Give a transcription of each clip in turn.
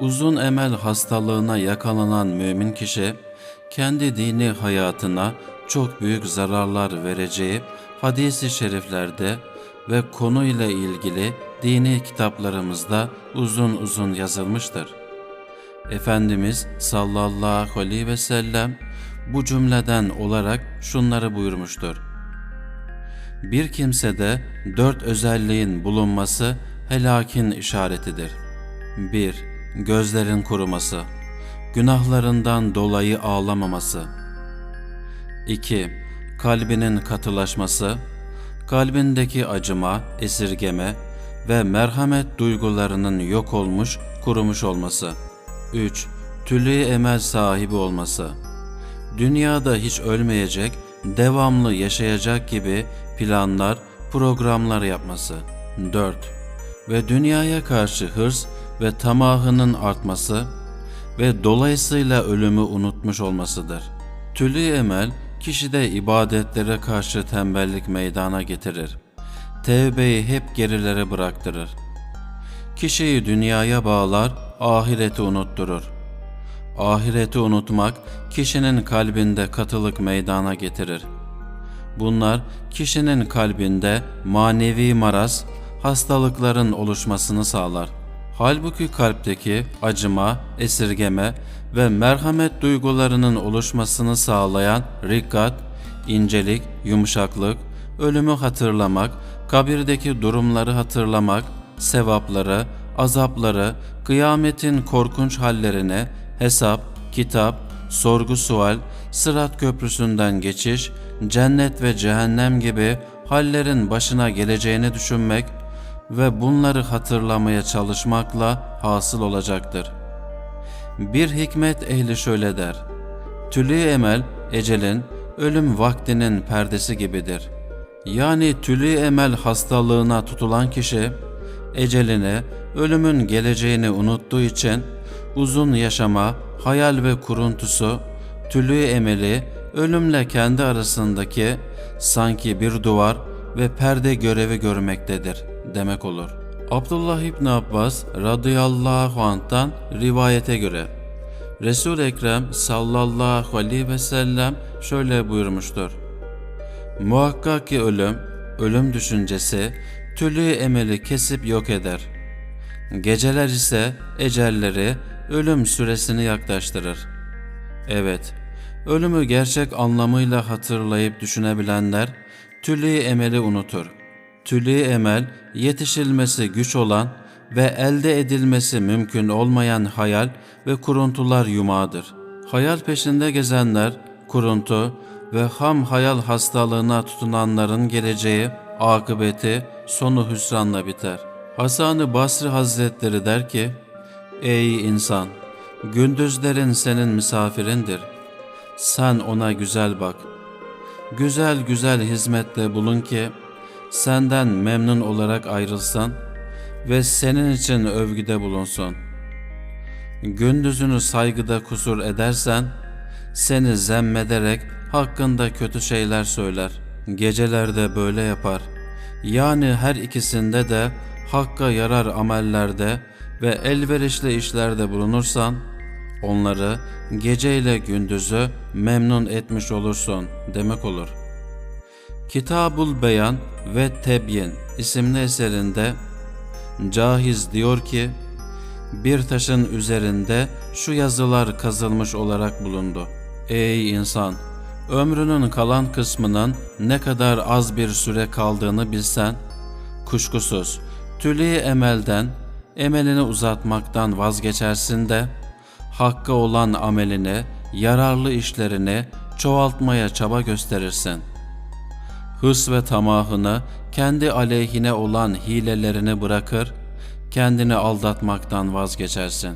Uzun emel hastalığına yakalanan mümin kişi, kendi dini hayatına çok büyük zararlar vereceği hadis-i şeriflerde ve konuyla ilgili dini kitaplarımızda uzun uzun yazılmıştır. Efendimiz sallallahu aleyhi ve sellem bu cümleden olarak şunları buyurmuştur. Bir kimsede dört özelliğin bulunması helakin işaretidir. 1. Gözlerin kuruması, günahlarından dolayı ağlamaması. 2. Kalbinin katılaşması, kalbindeki acıma, esirgeme ve merhamet duygularının yok olmuş, kurumuş olması. 3. Tülü emel sahibi olması. Dünyada hiç ölmeyecek, devamlı yaşayacak gibi planlar, programlar yapması. 4. Ve dünyaya karşı hırs ve tamahının artması ve dolayısıyla ölümü unutmuş olmasıdır. Tülü emel, kişide ibadetlere karşı tembellik meydana getirir. Tevbeyi hep gerilere bıraktırır. Kişiyi dünyaya bağlar, ahireti unutturur. Ahireti unutmak, kişinin kalbinde katılık meydana getirir. Bunlar, kişinin kalbinde manevi maraz, hastalıkların oluşmasını sağlar. Halbuki kalpteki acıma, esirgeme ve merhamet duygularının oluşmasını sağlayan rikkat, incelik, yumuşaklık, ölümü hatırlamak, kabirdeki durumları hatırlamak, sevapları, azapları, kıyametin korkunç hallerine, hesap, kitap, sorgu sual, sırat köprüsünden geçiş, cennet ve cehennem gibi hallerin başına geleceğini düşünmek ve bunları hatırlamaya çalışmakla hasıl olacaktır. Bir hikmet ehli şöyle der. Tülü emel, ecelin, ölüm vaktinin perdesi gibidir. Yani tülü emel hastalığına tutulan kişi, ecelini, ölümün geleceğini unuttuğu için uzun yaşama, hayal ve kuruntusu, tülü emeli, ölümle kendi arasındaki sanki bir duvar ve perde görevi görmektedir demek olur. Abdullah İbn Abbas radıyallahu anh'tan rivayete göre Resul Ekrem sallallahu aleyhi ve sellem şöyle buyurmuştur. Muhakkak ki ölüm, ölüm düşüncesi tülü emeli kesip yok eder. Geceler ise ecelleri ölüm süresini yaklaştırır. Evet, ölümü gerçek anlamıyla hatırlayıp düşünebilenler tülü emeli unutur. Tülü emel yetişilmesi güç olan ve elde edilmesi mümkün olmayan hayal ve kuruntular yumağıdır. Hayal peşinde gezenler, kuruntu ve ham hayal hastalığına tutunanların geleceği, akıbeti, sonu hüsranla biter. Hasan-ı Basri Hazretleri der ki, Ey insan! Gündüzlerin senin misafirindir. Sen ona güzel bak. Güzel güzel hizmetle bulun ki, senden memnun olarak ayrılsan ve senin için övgüde bulunsun. Gündüzünü saygıda kusur edersen, seni zemmederek hakkında kötü şeyler söyler. Gecelerde böyle yapar. Yani her ikisinde de hakka yarar amellerde ve elverişli işlerde bulunursan, onları geceyle gündüzü memnun etmiş olursun demek olur. Kitabul Beyan ve Tebyin isimli eserinde Cahiz diyor ki, bir taşın üzerinde şu yazılar kazılmış olarak bulundu. Ey insan! Ömrünün kalan kısmının ne kadar az bir süre kaldığını bilsen, kuşkusuz tülü emelden, emelini uzatmaktan vazgeçersin de, hakka olan amelini, yararlı işlerini çoğaltmaya çaba gösterirsin. Hırs ve tamahını, kendi aleyhine olan hilelerini bırakır, kendini aldatmaktan vazgeçersin.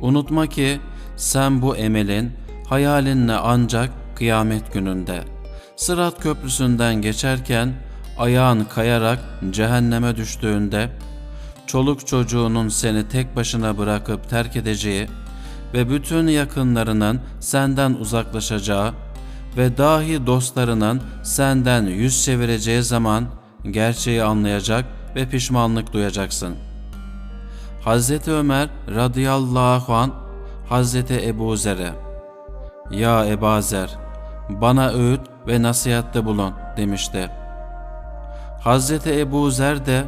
Unutma ki sen bu emelin, hayalinle ancak kıyamet gününde, Sırat köprüsünden geçerken ayağın kayarak cehenneme düştüğünde, çoluk çocuğunun seni tek başına bırakıp terk edeceği ve bütün yakınlarının senden uzaklaşacağı ve dahi dostlarının senden yüz çevireceği zaman gerçeği anlayacak ve pişmanlık duyacaksın. Hazreti Ömer radıyallahu an Hazreti Ebu Zer'e Ya Ebazer bana öğüt ve nasihatte bulun demişti. Hazreti Ebu Zer de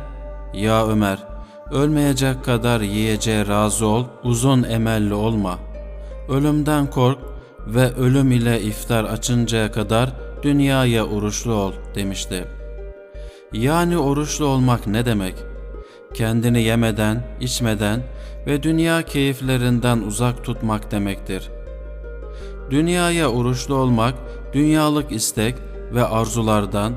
Ya Ömer ölmeyecek kadar yiyeceğe razı ol, uzun emelli olma. Ölümden kork ve ölüm ile iftar açıncaya kadar dünyaya oruçlu ol demişti. Yani oruçlu olmak ne demek? Kendini yemeden, içmeden ve dünya keyiflerinden uzak tutmak demektir. Dünyaya oruçlu olmak, dünyalık istek ve arzulardan,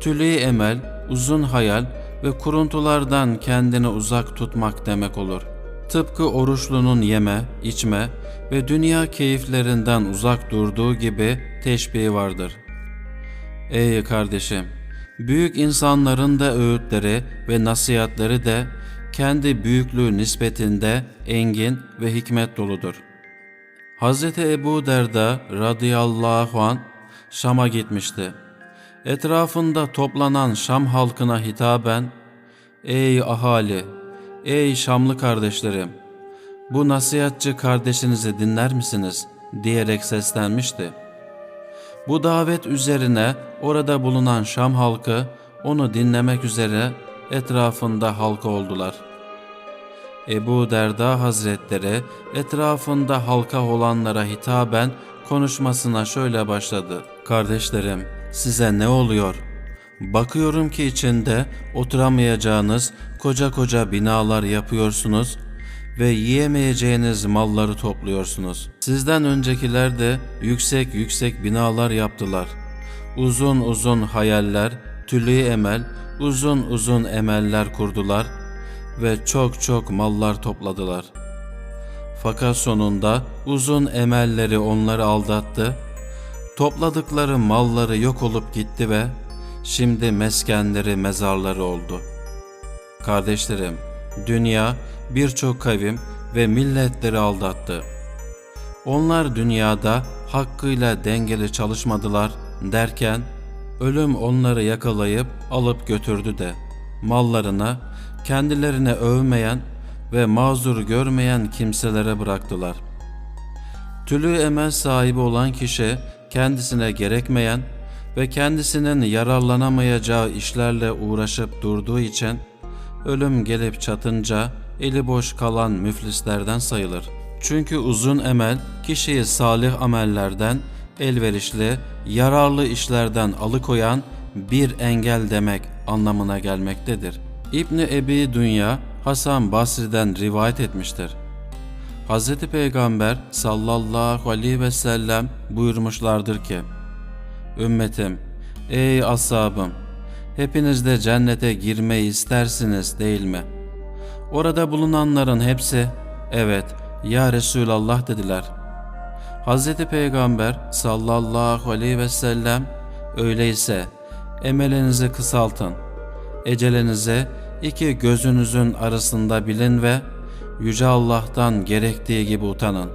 tülü emel, uzun hayal ve kuruntulardan kendini uzak tutmak demek olur. Tıpkı oruçlunun yeme, içme ve dünya keyiflerinden uzak durduğu gibi teşbihi vardır. Ey kardeşim! Büyük insanların da öğütleri ve nasihatleri de kendi büyüklüğü nispetinde engin ve hikmet doludur. Hz. Ebu Derda radıyallahu an Şam'a gitmişti. Etrafında toplanan Şam halkına hitaben, Ey ahali, ey Şamlı kardeşlerim, bu nasihatçı kardeşinizi dinler misiniz? diyerek seslenmişti. Bu davet üzerine orada bulunan Şam halkı onu dinlemek üzere etrafında halka oldular. Ebu Derda Hazretleri etrafında halka olanlara hitaben konuşmasına şöyle başladı. Kardeşlerim size ne oluyor? Bakıyorum ki içinde oturamayacağınız koca koca binalar yapıyorsunuz ve yiyemeyeceğiniz malları topluyorsunuz. Sizden öncekiler de yüksek yüksek binalar yaptılar. Uzun uzun hayaller, tülü emel, uzun uzun emeller kurdular ve çok çok mallar topladılar. Fakat sonunda uzun emelleri onları aldattı. Topladıkları malları yok olup gitti ve şimdi meskenleri mezarları oldu. Kardeşlerim, dünya birçok kavim ve milletleri aldattı. Onlar dünyada hakkıyla dengeli çalışmadılar derken ölüm onları yakalayıp alıp götürdü de mallarına kendilerine övmeyen ve mazur görmeyen kimselere bıraktılar. Tülü emel sahibi olan kişi kendisine gerekmeyen ve kendisinin yararlanamayacağı işlerle uğraşıp durduğu için ölüm gelip çatınca eli boş kalan müflislerden sayılır. Çünkü uzun emel kişiyi salih amellerden, elverişli, yararlı işlerden alıkoyan bir engel demek anlamına gelmektedir. İbni Ebi Dünya Hasan Basri'den rivayet etmiştir. Hz. Peygamber sallallahu aleyhi ve sellem buyurmuşlardır ki Ümmetim, ey ashabım, hepiniz de cennete girmeyi istersiniz değil mi? Orada bulunanların hepsi, evet, ya Resulallah dediler. Hz. Peygamber sallallahu aleyhi ve sellem, öyleyse emelinizi kısaltın, ecelinizi iki gözünüzün arasında bilin ve Yüce Allah'tan gerektiği gibi utanın.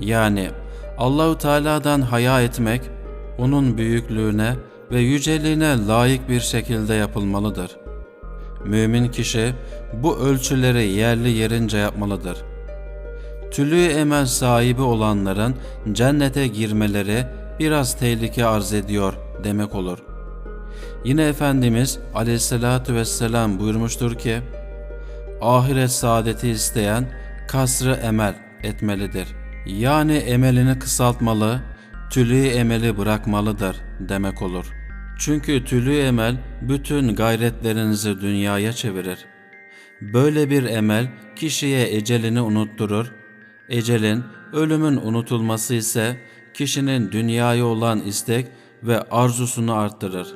Yani Allahu Teala'dan haya etmek, onun büyüklüğüne ve yüceliğine layık bir şekilde yapılmalıdır. Mümin kişi bu ölçüleri yerli yerince yapmalıdır. Tülü emel sahibi olanların cennete girmeleri biraz tehlike arz ediyor demek olur. Yine Efendimiz aleyhissalatü vesselam buyurmuştur ki, ahiret saadeti isteyen kasrı emel etmelidir. Yani emelini kısaltmalı, tülü emeli bırakmalıdır demek olur. Çünkü tülü emel bütün gayretlerinizi dünyaya çevirir. Böyle bir emel kişiye ecelini unutturur. Ecelin, ölümün unutulması ise kişinin dünyaya olan istek ve arzusunu arttırır.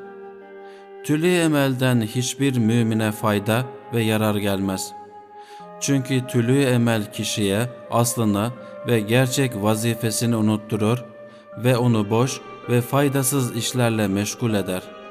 Tülü emelden hiçbir mümine fayda ve yarar gelmez. Çünkü tülü emel kişiye aslını ve gerçek vazifesini unutturur ve onu boş ve faydasız işlerle meşgul eder.''